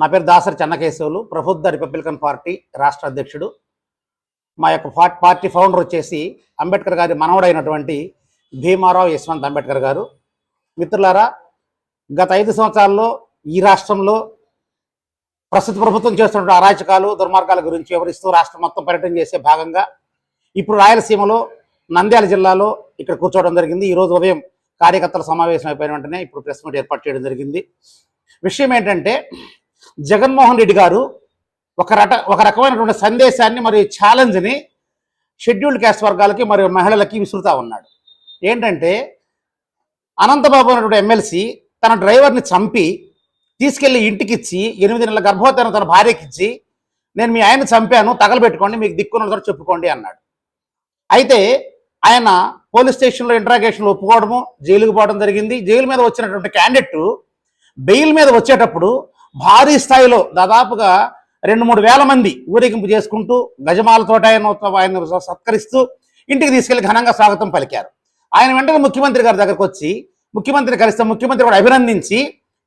నా పేరు Dasari Chennakesavulu Prabuddha Republican party రాష్ట్ర అధ్యక్షుడు. మా యొక్క పార్టీ ఫౌండర్ వచ్చేసి అంబేద్కర్ గారి మనవడైనటువంటి భీమారావు యశ్వంత్ అంబేద్కర్ గారు. మిత్రులారా గత ఐదు సంవత్సరాల్లో ఈ రాష్ట్రంలో ప్రస్తుత ప్రభుత్వం చేస్తున్న అరాచకాలు దుర్మార్గాల గురించి వివరిస్తూ రాష్ట్రం మొత్తం పర్యటన చేసే భాగంగా ఇప్పుడు రాయలసీమలో నంద్యాల జిల్లాలో ఇక్కడ కూర్చోవడం జరిగింది. ఈరోజు ఉదయం కార్యకర్తల సమావేశం అయిపోయిన వెంటనే ఇప్పుడు ప్రెస్ మీట్ ఏర్పాటు చేయడం జరిగింది. విషయం ఏంటంటే జగన్మోహన్ రెడ్డి గారు ఒక రట ఒక రకమైనటువంటి సందేశాన్ని మరియు ఛాలెంజ్ని షెడ్యూల్డ్ క్యాస్ట్ వర్గాలకి మరియు మహిళలకి విసురుతా ఉన్నాడు. ఏంటంటే అనంతబాబు అనేటువంటి ఎమ్మెల్సీ తన డ్రైవర్ని చంపి తీసుకెళ్ళి ఇంటికిచ్చి ఎనిమిది నెలల గర్భవతిని తన భార్యకిచ్చి నేను మీ ఆయన చంపాను తగలబెట్టుకోండి మీకు దిక్కున్న తర్వాత చెప్పుకోండి అన్నాడు. అయితే ఆయన పోలీస్ స్టేషన్లో ఇంట్రాగేషన్లో ఒప్పుకోవడము జైలుకు పోవడం జరిగింది. జైలు మీద వచ్చినటువంటి క్యాండిడేట్ బెయిల్ మీద వచ్చేటప్పుడు భారీ స్థాయిలో దాదాపుగా రెండు మూడు వేల మంది ఊరేగింపు చేసుకుంటూ గజమాలతో ఆయన ఆయన సత్కరిస్తూ ఇంటికి తీసుకెళ్ళి ఘనంగా స్వాగతం పలికారు. ఆయన వెంటనే ముఖ్యమంత్రి గారి దగ్గరకు వచ్చి ముఖ్యమంత్రి కలిస్తే ముఖ్యమంత్రి కూడా అభినందించి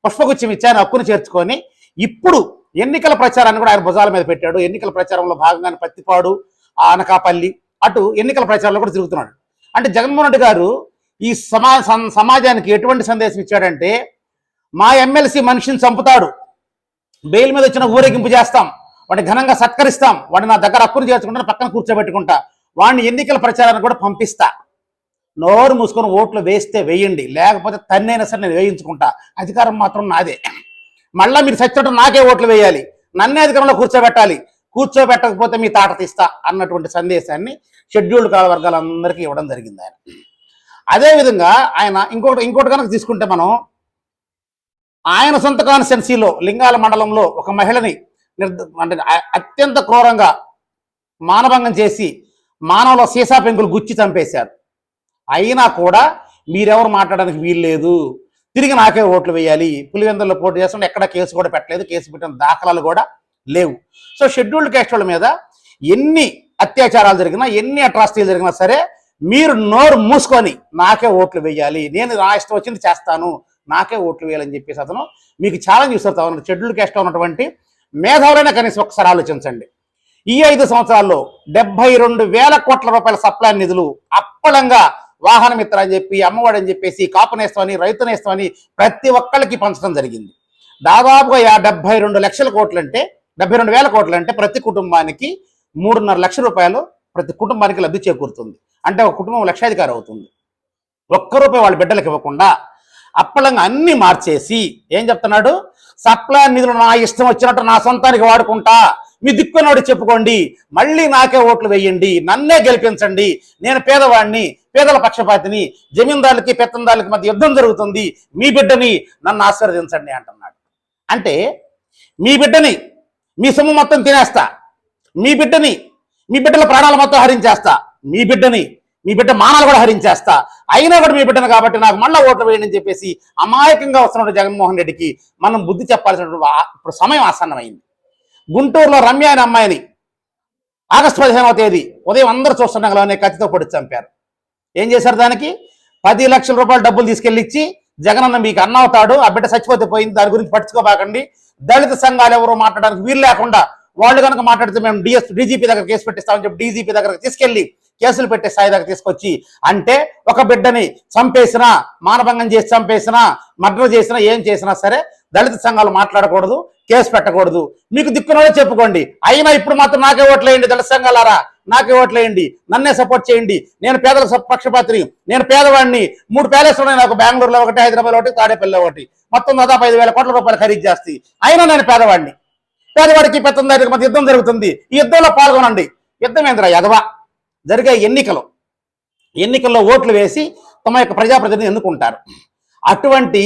పుష్పగుచ్చం ఇచ్చారు హక్కును చేర్చుకొని ఇప్పుడు ఎన్నికల ప్రచారాన్ని కూడా ఆయన భుజాల మీద పెట్టాడు. ఎన్నికల ప్రచారంలో భాగంగానే పత్తిపాడు అనకాపల్లి అటు ఎన్నికల ప్రచారంలో కూడా తిరుగుతున్నాడు. అంటే జగన్మోహన్ రెడ్డి గారు ఈ సమా సమాజానికి ఎటువంటి సందేశం ఇచ్చాడంటే మా ఎమ్మెల్సీ మనిషిని చంపుతాడు. బెయిల్ మీద వచ్చిన ఊరేగింపు చేస్తాం. వాడిని ఘనంగా సత్కరిస్తాం. వాడిని నా దగ్గర అక్కును చేర్చుకుంటాను పక్కన కూర్చోబెట్టుకుంటా. వాడిని ఎన్నికల ప్రచారానికి కూడా పంపిస్తా. నోరు మూసుకొని ఓట్లు వేస్తే వేయండి. లేకపోతే తన్నైనా సరే నేను వేయించుకుంటా. అధికారం మాత్రం నాదే. మళ్ళీ మీరు సచ్చటం నాకే ఓట్లు వేయాలి. నన్నే అధికారంలో కూర్చోబెట్టాలి. కూర్చోబెట్టకపోతే మీ తాట తీస్తా అన్నటువంటి సందేశాన్ని షెడ్యూల్డ్ కాల వర్గాలందరికీ ఇవ్వడం జరిగింది ఆయన. అదేవిధంగా ఆయన ఇంకొకటి ఇంకోటి కనుక తీసుకుంటే మనం ఆయన సొంత కాన్స్టెన్సీలో లింగాల మండలంలో ఒక మహిళని అంటే అత్యంత క్రూరంగా మానభంగం చేసి మానవుల సీసా పెంకులు గుచ్చి చంపేశారు. అయినా కూడా మీరెవరు మాట్లాడడానికి వీలు లేదు తిరిగి నాకే ఓట్లు వేయాలి. పులివెందుల్లో పోటీ చేస్తుంటే ఎక్కడ కేసు కూడా పెట్టలేదు. కేసు పెట్టిన దాఖలాలు కూడా లేవు. సో షెడ్యూల్డ్ క్యాస్ట్ వాళ్ళ మీద ఎన్ని అత్యాచారాలు జరిగినా ఎన్ని అట్రాసిటీలు జరిగినా సరే మీరు నోరు మూసుకొని నాకే ఓట్లు వేయాలి. నేను నా ఇష్టం వచ్చింది చేస్తాను. నాకే ఓట్లు వేయాలని చెప్పేసి అతను మీకు ఛాలెంజ్ ఇస్తారు. ఉన్నాడు షెడ్యూల్ క్యాస్ట్ ఉన్నటువంటి మేధావులైనా కనీసం ఒకసారి ఆలోచించండి. ఈ ఐదు సంవత్సరాల్లో డెబ్బై రెండు వేల కోట్ల రూపాయల సప్లై నిధులు అప్పలంగా వాహనమిత్ర అని చెప్పి అమ్మఒడి అని చెప్పేసి కాపునేస్తామని రైతునేస్తామని ప్రతి ఒక్కళ్ళకి పంచడం జరిగింది. దాదాపుగా ఆ డెబ్బై రెండు లక్షల కోట్లంటే డెబ్బై రెండు వేల కోట్లు అంటే ప్రతి కుటుంబానికి మూడున్నర లక్ష రూపాయలు ప్రతి కుటుంబానికి లబ్ధి చేకూరుతుంది. అంటే ఒక కుటుంబం లక్షాధికారి అవుతుంది. ఒక్క రూపాయి వాళ్ళ బిడ్డలకు ఇవ్వకుండా అప్పలంగా అన్ని మార్చేసి ఏం చెప్తున్నాడు? సప్లా నిధులు నా ఇష్టం వచ్చినట్టు నా సొంతానికి వాడుకుంటా. మీ దిక్కునోడు చెప్పుకోండి. మళ్ళీ నాకే ఓట్లు వేయండి. నన్నే గెలిపించండి. నేను పేదవాడిని పేదల పక్షపాతిని జమీందారులకి పెత్తందారులకి మధ్య యుద్ధం జరుగుతుంది. మీ బిడ్డని నన్ను ఆశీర్వదించండి అంటున్నాడు. అంటే మీ బిడ్డని మీ సొమ్ము మొత్తం తినేస్తా. మీ బిడ్డని మీ బిడ్డల ప్రాణాలు మొత్తం హరించేస్తా. మీ బిడ్డని మీ బిడ్డ మానాలు కూడా హరించేస్తా. అయినా కూడా మీ బిడ్డను కాబట్టి నాకు మళ్ళీ ఓట్లు వేయండి అని చెప్పేసి అమాయకంగా వస్తున్న జగన్మోహన్ రెడ్డికి మనం బుద్ధి చెప్పాల్సినటువంటి ఇప్పుడు సమయం ఆసన్నమైంది. గుంటూరులో రమ్య అనే అమ్మాయిని ఆగస్టు పదిహేనవ తేదీ ఉదయం అందరూ చూస్తుండగానే కత్తితో పొడి చంపారు. ఏం చేశారు దానికి? పది లక్షల రూపాయలు డబ్బులు తీసుకెళ్ళి ఇచ్చి జగనన్న మీకు అన్న అవుతాడు ఆ బిడ్డ చచ్చిపోతే పోయింది దాని గురించి పట్టించుకోబాకండి. దళిత సంఘాలు ఎవరు మాట్లాడడానికి వీలు లేకుండా వాళ్ళు కనుక మాట్లాడితే మేము డిఎస్ డీజీపీ దగ్గర కేసు పెట్టిస్తామని చెప్పి డీజీపీ దగ్గర తీసుకెళ్ళి కేసులు పెట్టే స్థాయి దగ్గర తీసుకొచ్చి అంటే ఒక బిడ్డని చంపేసినా మానభంగం చేసి చంపేసినా మర్డర్ చేసినా ఏం చేసినా సరే దళిత సంఘాలు మాట్లాడకూడదు కేసు పెట్టకూడదు. మీకు దిక్కునోడే చెప్పుకోండి. అయినా ఇప్పుడు మాత్రం నాకే ఓట్లేయండి దళిత సంఘాలారా? నాకే ఓట్లేయండి. నన్నే సపోర్ట్ చేయండి. నేను పేదల పక్షపాత్రి పక్షపాతిని. నేను పేదవాడిని. మూడు ప్యాలెస్ ఉన్నాయి నాకు. బెంగళూరులో ఒకటి హైదరాబాద్ ఒకటి తాడేపల్లి ఒకటి. మొత్తం దాదాపు ఐదు వేల కోట్ల రూపాయలు ఖరీదు చేస్తాయి అయినా నేను పేదవాడిని. పేదవాడికి పెత్తందారికి మధ్య యుద్ధం జరుగుతుంది. ఈ యుద్ధంలో పాల్గొనండి. యుద్ధం ఏంద్ర యదవా? జరిగే ఎన్నికలు. ఎన్నికల్లో ఓట్లు వేసి తమ యొక్క ప్రజాప్రతినిధిని ఎన్నుకుంటారు. అటువంటి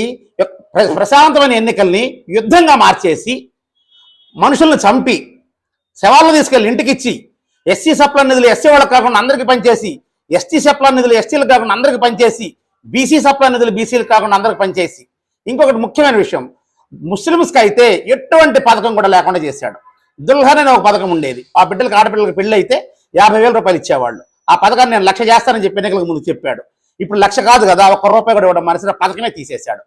ప్రశాంతమైన ఎన్నికల్ని యుద్ధంగా మార్చేసి మనుషులను చంపి శవాలను తీసుకెళ్ళి ఇంటికి ఇచ్చి ఎస్సీ సప్ల నిధులు ఎస్సీ వాళ్ళకి కాకుండా అందరికీ పనిచేసి ఎస్టీ సప్ల నిధులు ఎస్టీలకు కాకుండా అందరికీ పనిచేసి బీసీ సప్ల నిధులు బీసీలకు కాకుండా అందరికి పనిచేసి. ఇంకొకటి ముఖ్యమైన విషయం. ముస్లిమ్స్కి అయితే ఎటువంటి పథకం కూడా లేకుండా చేశాడు. దుల్హన్ అనే ఒక పథకం ఉండేది. ఆ బిడ్డలకు ఆడపిల్లలకు పెళ్ళి అయితే యాభై వేల రూపాయలు ఇచ్చేవాళ్ళు. ఆ పథకాన్ని నేను లక్ష చేస్తానని చెప్పి ఎన్నికలకు ముందు చెప్పాడు. ఇప్పుడు లక్ష కాదు కదా ఒక్క రూపాయి కూడా ఇవ్వడం మనసు పథకమే తీసేశాడు.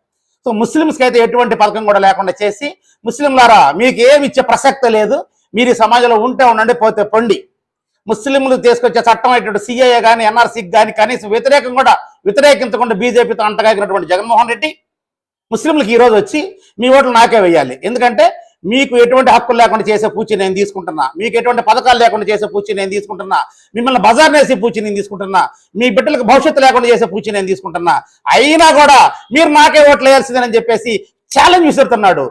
సో ముస్లిమ్స్కి అయితే ఎటువంటి పథకం కూడా లేకుండా చేసి ముస్లింలారా మీకు ఏమి ఇచ్చే ప్రసక్తి లేదు. మీరు ఈ సమాజంలో ఉంటే ఉండండి పోతే పొండి. ముస్లింలు తీసుకొచ్చే చట్టం అయినటువంటి సిఏఏ కానీ ఎన్ఆర్సీకి కానీ కనీసం వ్యతిరేకం కూడా వ్యతిరేకించకుండా బీజేపీతో అంటగాగినటువంటి జగన్మోహన్ రెడ్డి ముస్లింలకు ఈరోజు వచ్చి మీ ఓట్లు నాకే వేయాలి. ఎందుకంటే మీకు ఎటువంటి హక్కులు లేకుండా చేసే పూచి నేను తీసుకుంటున్నా. మీకు ఎటువంటి పథకాలు లేకుండా చేసే పూచి నేను తీసుకుంటున్నా. మిమ్మల్ని బజార్ వేసే పూచి నేను తీసుకుంటున్నా. మీ బిడ్డలకు భవిష్యత్తు లేకుండా చేసే పూచి నేను తీసుకుంటున్నా. అయినా కూడా మీరు నాకే ఓట్లు వేయాల్సిందేనని చెప్పేసి ఛాలెంజ్ విసురుతున్నాడు.